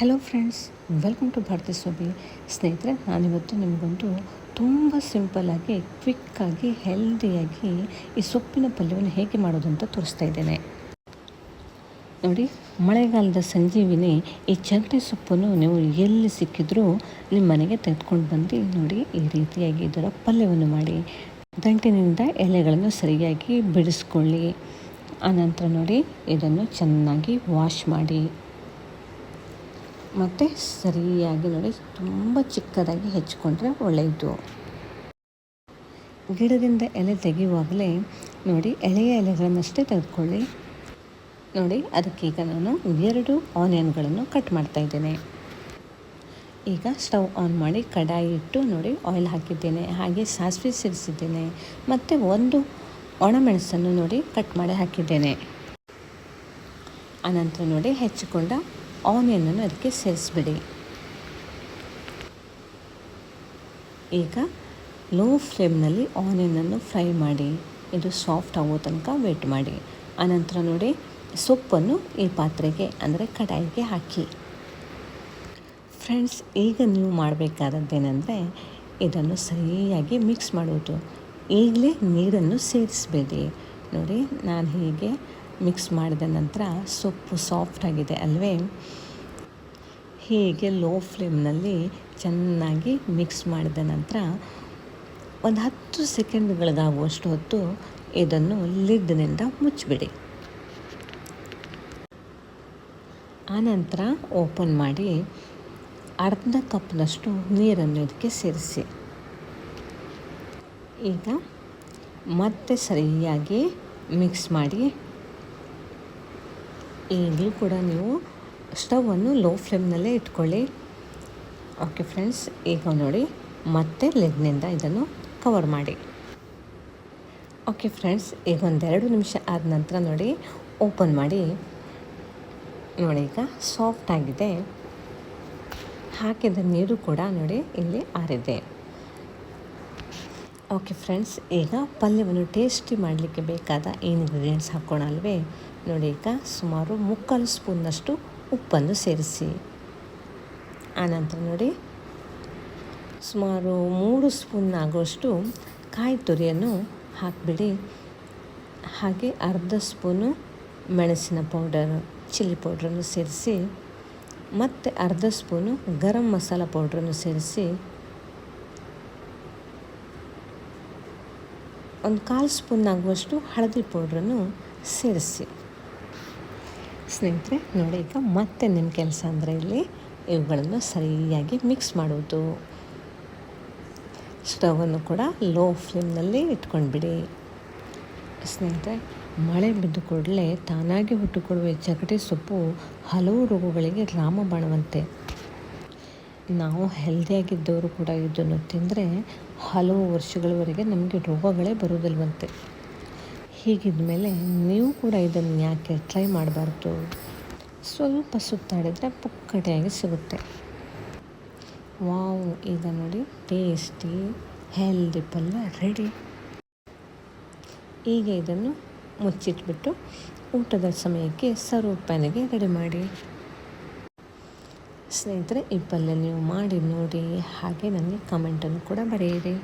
Hello friends welcome to Bharathi ಸೊಬಿ ಸ್ನೇಹಿತರೆ, ನಾನಿವತ್ತು ನಿಮಗೊಂದು ತುಂಬ ಸಿಂಪಲ್ಲಾಗಿ ಕ್ವಿಕ್ಕಾಗಿ ಹೆಲ್ದಿಯಾಗಿ ಈ ಸೊಪ್ಪಿನ ಪಲ್ಯವನ್ನು ಹೇಗೆ ಮಾಡೋದು ಅಂತ ತೋರಿಸ್ತಾ ಇದ್ದೇನೆ. ನೋಡಿ, ಮಳೆಗಾಲದ ಸಂಜೀವಿನಿ ಈ ಚಂಟಿ ಸೊಪ್ಪನ್ನು ನೀವು ಎಲ್ಲಿ ಸಿಕ್ಕಿದ್ರೂ ನಿಮ್ಮ ಮನೆಗೆ ತೆಗೆದುಕೊಂಡು ಬಂದು ನೋಡಿ ಈ ರೀತಿಯಾಗಿ ಇದರ ಪಲ್ಯವನ್ನು ಮಾಡಿ. ದಂಟಿನಿಂದ ಎಲೆಗಳನ್ನು ಸರಿಯಾಗಿ ಬಿಡಿಸ್ಕೊಳ್ಳಿ. ಆನಂತರ ನೋಡಿ, ಇದನ್ನು ಚೆನ್ನಾಗಿ ವಾಶ್ ಮಾಡಿ. ಮತ್ತು ಸರಿಯಾಗಿ ನೋಡಿ, ತುಂಬ ಚಿಕ್ಕದಾಗಿ ಹೆಚ್ಕೊಂಡ್ರೆ ಒಳ್ಳೆಯದು ಗಿಡದಿಂದ ಎಲೆ ತೆಗೆಯುವಾಗಲೇ ನೋಡಿ, ಎಳೆಯ ಎಲೆಗಳನ್ನಷ್ಟೇ ತೆಗೆದುಕೊಳ್ಳಿ. ನೋಡಿ ಅದಕ್ಕೀಗ ನಾನು ಎರಡು ಆನಿಯನ್ಗಳನ್ನು ಕಟ್ ಮಾಡ್ತಾ ಇದ್ದೇನೆ. ಈಗ ಸ್ಟವ್ ಆನ್ ಮಾಡಿ ಕಡಾಯಿ ಇಟ್ಟು ನೋಡಿ, ಆಯಿಲ್ ಹಾಕಿದ್ದೇನೆ. ಹಾಗೆ ಸಾಸಿವೆ ಸೇರಿಸಿದ್ದೇನೆ. ಮತ್ತು ಒಂದು ಒಣಮೆಣಸನ್ನು ನೋಡಿ ಕಟ್ ಮಾಡಿ ಹಾಕಿದ್ದೇನೆ. ಆನಂತರ ನೋಡಿ ಹೆಚ್ಚಿಕೊಂಡ ಆನಿಯನನ್ನು ಅದಕ್ಕೆ ಸೇರಿಸ್ಬಿಡಿ. ಈಗ ಲೋ ಫ್ಲೇಮ್ನಲ್ಲಿ ಆನಿಯನನ್ನು ಫ್ರೈ ಮಾಡಿ, ಇದು ಸಾಫ್ಟ್ ಆಗೋ ತನಕ ವೇಟ್ ಮಾಡಿ. ಆನಂತರ ನೋಡಿ ಸೊಪ್ಪನ್ನು ಈ ಪಾತ್ರೆಗೆ, ಅಂದರೆ ಕಡಾಯಿಗೆ ಹಾಕಿ. ಫ್ರೆಂಡ್ಸ್ ಈಗ ನೀವು ಮಾಡಬೇಕಾದದ್ದೇನೆಂದರೆ ಇದನ್ನು ಸರಿಯಾಗಿ ಮಿಕ್ಸ್ ಮಾಡುವುದು ಈಗಲೇ ನೀರನ್ನು ಸೇರಿಸಬೇಡಿ. ನೋಡಿ, ನಾನು ಹೀಗೆ ಮಿಕ್ಸ್ ಮಾಡಿದ ನಂತರ ಸೊಪ್ಪು ಸಾಫ್ಟ್ ಆಗಿದೆ ಅಲ್ವೇ? ಹೀಗೆ ಲೋ ಫ್ಲೇಮ್ನಲ್ಲಿ ಚೆನ್ನಾಗಿ ಮಿಕ್ಸ್ ಮಾಡಿದ ನಂತರ ಒಂದು ಹತ್ತು ಸೆಕೆಂಡ್ಗಳಿಗಾಗುವಷ್ಟು ಹೊತ್ತು ಇದನ್ನು ಲಿಡ್ನಿಂದ ಮುಚ್ಚಿಬಿಡಿ. ಆನಂತರ ಓಪನ್ ಮಾಡಿ ಅರ್ಧ ಕಪ್ನಷ್ಟು ನೀರನ್ನು ಇದಕ್ಕೆ ಸೇರಿಸಿ. ಈಗ ಮತ್ತೆ ಸರಿಯಾಗಿ ಮಿಕ್ಸ್ ಮಾಡಿ ಈಗಲೂ ಕೂಡ ನೀವು ಸ್ಟವನ್ನು ಲೋ ಫ್ಲೇಮ್ನಲ್ಲೇ ಇಟ್ಕೊಳ್ಳಿ. ಓಕೆ ಫ್ರೆಂಡ್ಸ್ ಈಗ ನೋಡಿ, ಮತ್ತೆ ಲೆಗ್ನಿಂದ ಇದನ್ನು ಕವರ್ ಮಾಡಿ. ಓಕೆ ಫ್ರೆಂಡ್ಸ್ ಈಗ ಒಂದೆರಡು ನಿಮಿಷ ಆದ ನಂತರ ನೋಡಿ ಓಪನ್ ಮಾಡಿ. ನೋಡಿ ಈಗ ಸಾಫ್ಟ್ ಆಗಿದೆ. ಹಾಕಿದ ನೀರು ಕೂಡ ನೋಡಿ ಇಲ್ಲಿ ಆರಿದೆ. ಓಕೆ ಫ್ರೆಂಡ್ಸ್ ಈಗ ಪಲ್ಯವನ್ನು ಟೇಸ್ಟಿ ಮಾಡಲಿಕ್ಕೆ ಬೇಕಾದ ಇಂಗ್ರೀಡಿಯೆಂಟ್ಸ್ ಹಾಕೋಣ ಅಲ್ವೇ? ನೋಡಿ ಈಗ ಸುಮಾರು ಮುಕ್ಕಾಲು ಸ್ಪೂನ್ನಷ್ಟು ಉಪ್ಪನ್ನು ಸೇರಿಸಿ. ಆನಂತರ ನೋಡಿ, ಸುಮಾರು ಮೂರು ಸ್ಪೂನ್ ಆಗುವಷ್ಟು ಕಾಯಿ ತುರಿಯನ್ನು ಹಾಕಿಬಿಡಿ. ಹಾಗೆ ಅರ್ಧ ಸ್ಪೂನು ಮೆಣಸಿನ ಪೌಡರ್, ಚಿಲ್ಲಿ ಪೌಡ್ರನ್ನು ಸೇರಿಸಿ, ಮತ್ತು ಅರ್ಧ ಸ್ಪೂನು ಗರಂ ಮಸಾಲ ಪೌಡ್ರನ್ನು ಸೇರಿಸಿ, ಒಂದು ಕಾಲು ಸ್ಪೂನ್ ಆಗುವಷ್ಟು ಹಳದಿ ಪೌಡ್ರನ್ನು ಸೇರಿಸಿ. ಸ್ನೇಹಿತರೆ, ನೋಡಿ ಈಗ ಮತ್ತೆ ನಿಮ್ಮ ಕೆಲಸ ಅಂದರೆ ಇಲ್ಲಿ ಇವುಗಳನ್ನು ಸರಿಯಾಗಿ ಮಿಕ್ಸ್ ಮಾಡುವುದು. ಸ್ಟವನ್ನು ಕೂಡ ಲೋ ಫ್ಲೇಮ್ನಲ್ಲಿ ಇಟ್ಕೊಂಡ್ಬಿಡಿ. ಸ್ನೇಹಿತರೆ, ಮಳೆ ಬಿದ್ದ ಕೂಡಲೇ ತಾನಾಗಿ ಹುಟ್ಟುಕೊಡುವ ಜಗಟೆ ಸೊಪ್ಪು ಹಲವು ರೋಗಗಳಿಗೆ ರಾಮಬಾಣವಂತೆ. ನಾವು ಹೆಲ್ದಿಯಾಗಿದ್ದವರು ಕೂಡ ಇದನ್ನು ತಿಂದರೆ ಹಲವು ವರ್ಷಗಳವರೆಗೆ ನಮಗೆ ರೋಗಗಳೇ ಬರೋದಿಲ್ವಂತೆ ಹೀಗಿದ ಮೇಲೆ ನೀವು ಕೂಡ ಇದನ್ನು ಯಾಕೆ ಟ್ರೈ ಮಾಡಬಾರ್ದು? ಸ್ವಲ್ಪ ಸುತ್ತಾಡಿದರೆ ಪುಕ್ಕಟೆಯಾಗಿ ಸಿಗುತ್ತೆ. ವಾವ್, ಈಗ ನೋಡಿ ಟೇಸ್ಟಿ ಹೆಲ್ದಿ ಪಲ್ಯ ರೆಡಿ ಈಗ ಇದನ್ನು ಮುಚ್ಚಿಟ್ಬಿಟ್ಟು ಊಟದ ಸಮಯಕ್ಕೆ ಸರ್ವ್ ಪ್ಯಾನಿಗೆ ರೆಡಿ ಮಾಡಿ. ಸ್ನೇಹಿತರೆ, ಈ ಪಲ್ಯ ನೀವು ಮಾಡಿ ನೋಡಿ, ಹಾಗೆ ನನಗೆ ಕಮೆಂಟನ್ನು ಕೂಡ ಬರೆಯಿರಿ.